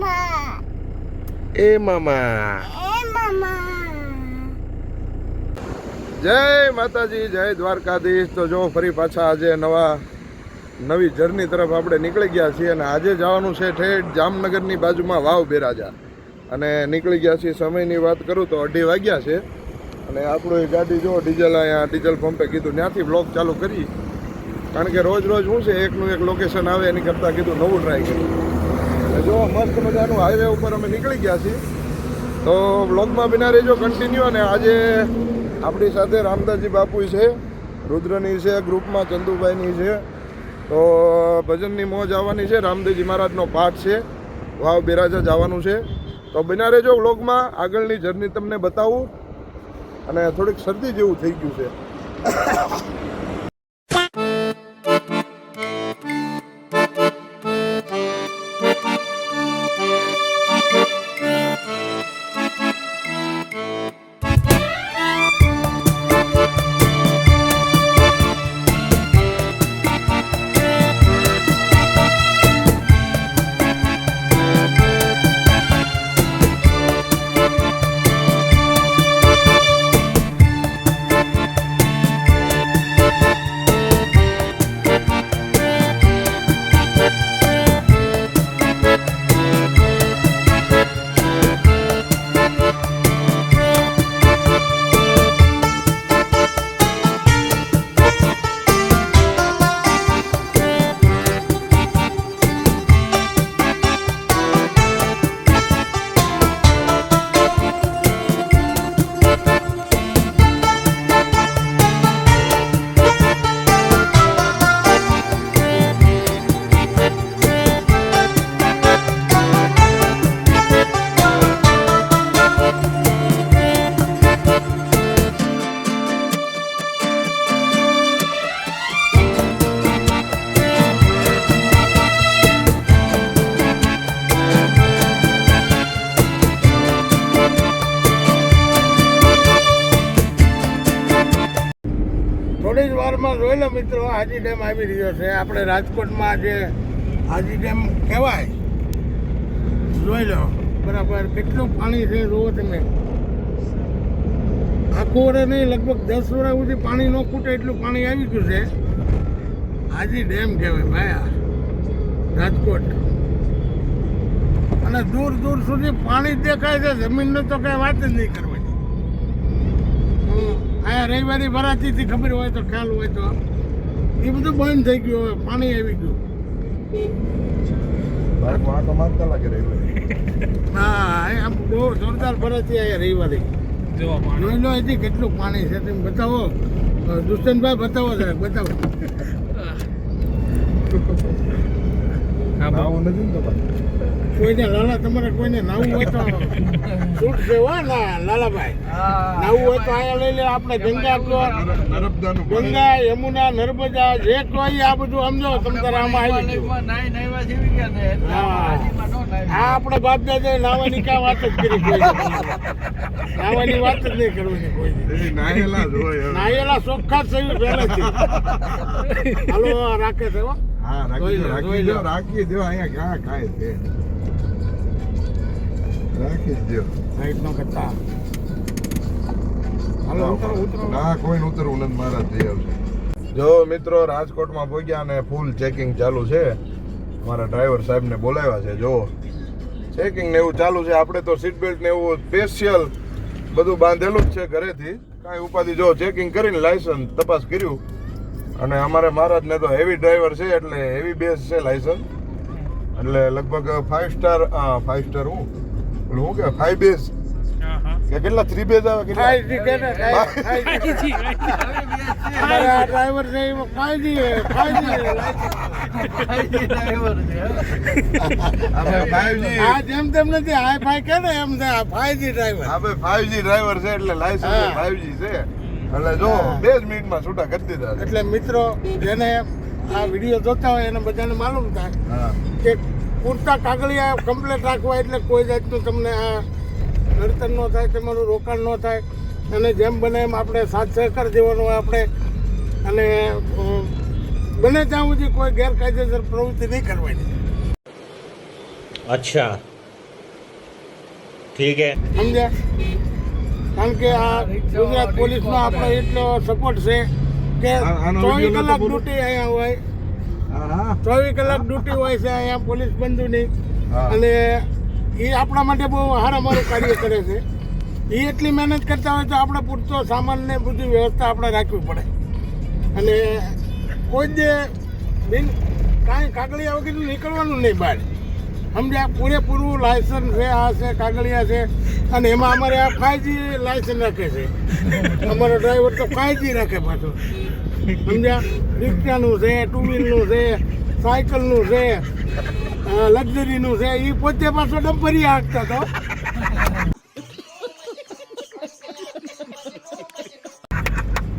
મામા એ મામા એ મામા જય માતાજી જય દ્વારકાધીશ તો જો ફરી પાછા આજે નવા નવી જર્ની તરફ આપણે નીકળી ગયા છીએ અને આજે જવાનું છે ઠેઠ જામનગરની બાજુમાં વાવ બેરાજા. અને નીકળી ગયા છીએ સમયની વાત કરું તો અઢી વાગ્યા છે. અને આપણું ગાડી જો ડીઝલ અહીંયા ડીઝલ પંપે કીધું ત્યાંથી બ્લોક ચાલુ કરી. કારણ કે રોજ રોજ શું છે એકનું એક લોકેશન આવે એની કરતાં કીધું નવું ટ્રાય કર્યું જો મસ્ત મજાનું હાઈવે ઉપર અમે નીકળી ગયા છીએ. તો બ્લોગમાં બિના રહેજો કન્ટિન્યુ અને આજે આપણી સાથે રામદાસજી બાપુ છે, રુદ્રની છે ગ્રુપમાં ચંદુભાઈની છે. તો ભજનની મોજ આવવાની છે, રામદેવજી મહારાજનો પાઠ છે, વાવ બિરાજા જવાનું છે. તો બિના રહેજો બ્લોગમાં આગળની જર્ની તમને બતાવું. અને થોડીક શરદી જેવું થઈ ગયું છે. વારમાં જોઈ લો મિત્રો, હાજી ડેમ આવી રહ્યો છે. આપણે રાજકોટમાં જે હાજી ડેમ કહેવાય, જોઈ લો, બરાબર, કેટલું પાણી છે જુઓ તમે આખું વરે નહીં, લગભગ દસ વરા સુધી પાણી ન ખૂટે એટલું પાણી આવી ગયું છે. હાજી ડેમ કહેવાય ભાયા રાજકોટ. અને દૂર દૂર સુધી પાણી દેખાય છે, જમીનને તો કઈ વાત જ નહીં કરવાની. અહીંયા રવિવારી ભરાતી હતી ખબર હોય તો ખ્યાલ હોય તો. એ બધું બંધ થઈ ગયું હવે પાણી આવી ગયું. હા આમ બહુ જોરદાર ભરાતી અહીંયા રવિવારી. જોઈ લો અહીંથી કેટલું પાણી છે તમે બતાવો. દુષ્યંતભાઈ બતાવો જરાક બતાવો. હા નથી ને કોઈને લાલા તમારે કોઈને નાવું હોય તો છૂટ છે હો ના લાલાભાઈ. નાવું હોય તો અહીંયા લઈ લે આપણે ગંગા કો ગંગા યમુના નર્મદા જે કોઈ આ બધું સમજો તમ તારે આમાં આવી હા. આ આપણે બાપ દાદા નાવાની ક્યાં વાત જ કરી કોઈ નાવાની વાત જ નહીં કરવાની કોઈ નાયેલા જ હોય નાયેલા ચોખ્ખા જ થયું પહેલેથી. હાલો રાખે છે હો. હા રાખી દો રાખી દો રાખી દો અહીંયા ક્યાં ખાય છે. રાખી જ દો. સાઈડ નો કરતા હાલો ઉતરો ઉતરો. ના કોઈ ઉતરવું નથી મારા આવશે જો મિત્રો રાજકોટમાં પહોંચ્યા અને ફૂલ ચેકિંગ ચાલુ છે. મારા ડ્રાઈવર સાહેબને બોલાવ્યા છે જો. ચેકિંગ ને એવું ચાલુ છે આપણે તો સીટ બેલ્ટ ને એવું સ્પેશિયલ બધું બાંધેલું જ છે ઘરેથી. કાંઈ ઉપાધિ જો ચેકિંગ કરીને લાયસન્સ તપાસ કર્યું. અને અમારે મહારાજને તો હેવી ડ્રાઈવર છે એટલે હેવી બેઝ છે લાયસન્સ એટલે લગભગ ફાઇવ સ્ટાર ફાઇવ સ્ટાર હું? પેલું શું કે ફાઈવ બેઝ કે કેટલા? થ્રી બેઝ આવે કેટલા? ડ્રાઈવર છે ફાઈવ આ જેમ તેમ નથી હાઈ ફાઈ કે ને એમ જી ડ્રાઈવર આપણે ફાઈવ જી ડ્રાઈવર છે એટલે લાયસન્સ હા. ફાઈવ જી છે. એટલે જો હા. બે જ મિનિટમાં છૂટા કરી દીધા છે. એટલે મિત્રો જેને આ વિડીયો જોતા હોય એને બધાને માલુમ થાય હા કે પૂરતા કાગળિયા કમ્પ્લેટ રાખવા એટલે કોઈ જાતનું તમને આ નડતર ન થાય તમારું રોકાણ ન થાય અને જેમ બને એમ આપણે સાથ સહકાર દેવાનો હોય આપણે અને અ, બને ત્યાં સુધી કોઈ ગેરકાયદેસર પ્રવૃત્તિ નહીં કરવાની अच्छा ठीक है સમજ્યા કારણ કે આ ગુજરાત પોલીસનો આપણો એટલો સપોર્ટ છે કે ચોવીસ કલાક ડ્યુટી અહીંયા હોય. ચોવીસ કલાક ડ્યુટી હોય છે અહીંયા પોલીસ બંધુની. નહીં અને એ આપણા માટે બહુ હારામારું કાર્ય કરે છે. એ એટલી મહેનત કરતા હોય તો આપણે પૂરતો સામાન ને બધી વ્યવસ્થા આપણે રાખવી પડે. અને કોઈ જે બિન કાંઈ કાગળિયા વગેરે નીકળવાનું નહીં બહાર. સમજ્યા પૂરેપૂરું લાયસન્સ છે, આ છે, કાગળિયા છે, અને એમાં અમારે આ ફાઈવજી લાયસન્સ રાખે છે. અમારો ડ્રાઈવર તો ફાઈવજી રાખે પાછો. સમજ્યા? રિક્ષાનું છે ટુ વ્હીલનું છે સાયકલનું છે લક્ઝરીનું છે એ પોતે પાછો ડમ્પરિયા હાંકતા તો.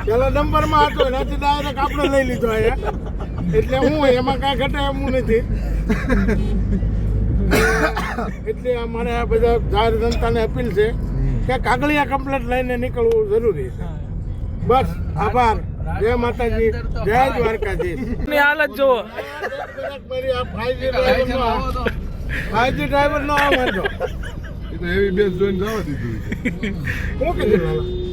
પેલો ડમ્પરમાં હતો એનાથી ડાયરેક્ટ આપણે લઈ લીધો અહીંયા. એટલે હું, એમાં કાંઈ ઘટે એમ નથી. એટલે અમારે આ બધા જાહેર જનતાને અપીલ છે કે કાગળિયા કમ્પ્લેટ લઈને નીકળવું જરૂરી છે. બસ આભાર. જય માતાજી. જય દ્વારકાજી હાલત જુઓ. મારી આ ફાઈવજી ડ્રાઈવરનો ફાઈવજી ડ્રાઈવરનો આ વાંધો તો એવી બેસ જોઈને જવા દીધું હું કીધું?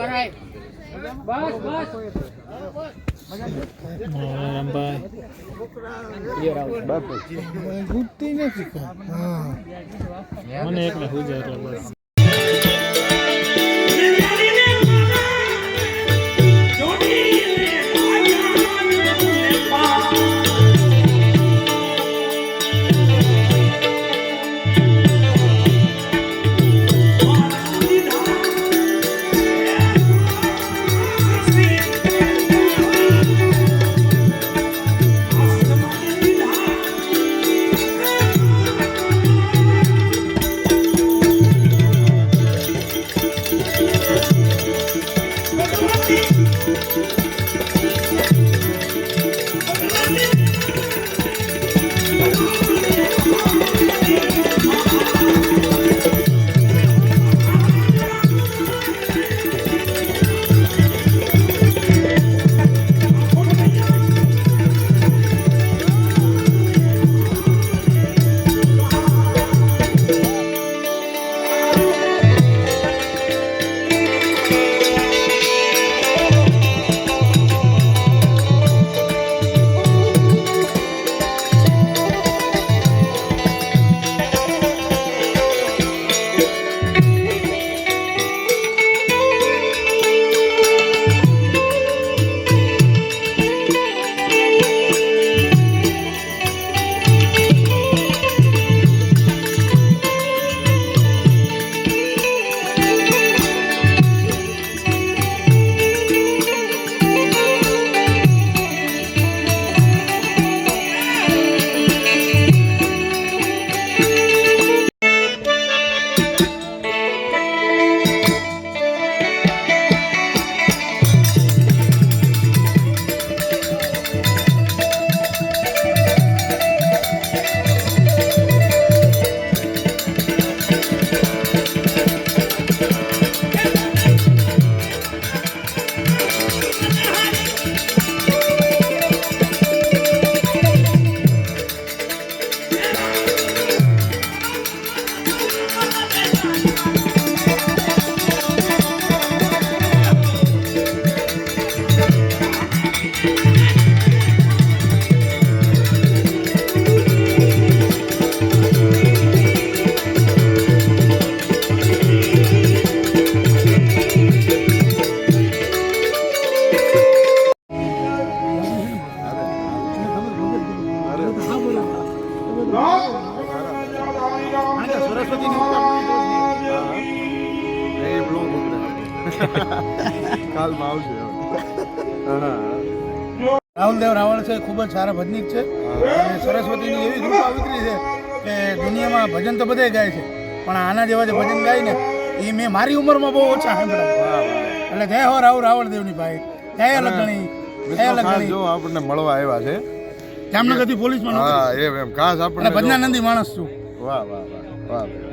લાલા? મને એકને હું જાય બસ રાહુલદેવ રાવળ છે ખૂબ જ સારા ભજનિક છે. અને સરસ્વતીની એવી કૃપા ઉતરી છે કે દુનિયામાં ભજન તો બધે ગાય છે પણ આના જેવા જે ભજન ગાય ને એ મેં મારી ઉંમરમાં બહુ ઓછા સાંભળ્યા એટલે જય હો રાહુલ રાવળદેવની ભાઈ. જય લગણી જય લગણી જો આપણને મળવા આવ્યા છે. જામનગરથી પોલીસમાં. હા એમ એમ. ખાસ આપણે ભજનાનંદી માણસ છું. વાહ વાહ વાહ વાહ.